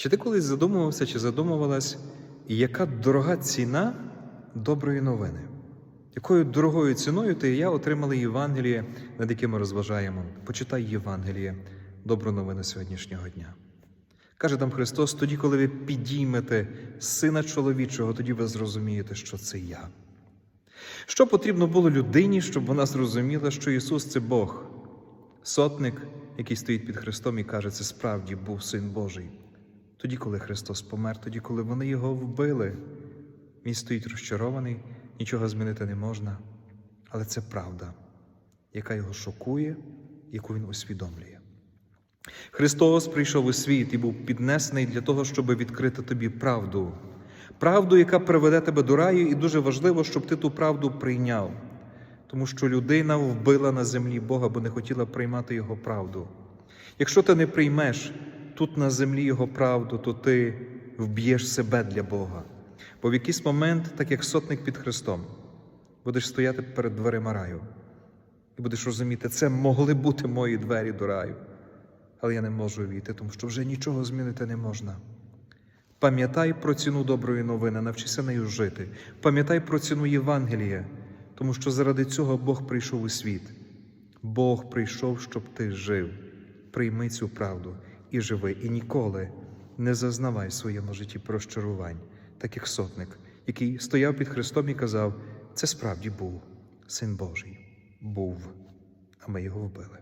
Чи ти колись задумувався чи задумувалась, яка дорога ціна доброї новини? Якою дорогою ціною ти і я отримали Євангеліє, над яким ми розважаємо? Почитай Євангеліє, добру новину сьогоднішнього дня. Каже там Христос: тоді, коли ви підіймете Сина чоловічого, тоді ви зрозумієте, що це я. Що потрібно було людині, щоб вона зрозуміла, що Ісус це Бог, сотник, який стоїть під Христом і каже, це справді був Син Божий. Тоді, коли Христос помер, тоді, коли вони його вбили, він стоїть розчарований, нічого змінити не можна. Але це правда, яка його шокує, яку він усвідомлює. Христос прийшов у світ і був піднесений для того, щоб відкрити тобі правду. Правду, яка приведе тебе до раю, і дуже важливо, щоб ти ту правду прийняв. Тому що людина вбила на землі Бога, бо не хотіла приймати Його правду. Якщо ти не приймеш тут на землі Його правду, то ти вб'єш себе для Бога. Бо в якийсь момент, так як сотник під Христом, будеш стояти перед дверима раю і будеш розуміти, це могли бути мої двері до раю, але я не можу війти, тому що вже нічого змінити не можна. Пам'ятай про ціну доброї новини, навчися нею жити. Пам'ятай про ціну Євангелія, тому що заради цього Бог прийшов у світ. Бог прийшов, щоб ти жив. Прийми цю правду і живи, і ніколи не зазнавай в своєму житті прощарувань, так як сотник, який стояв під Христом і казав: це справді був Син Божий, був, а ми його вбили.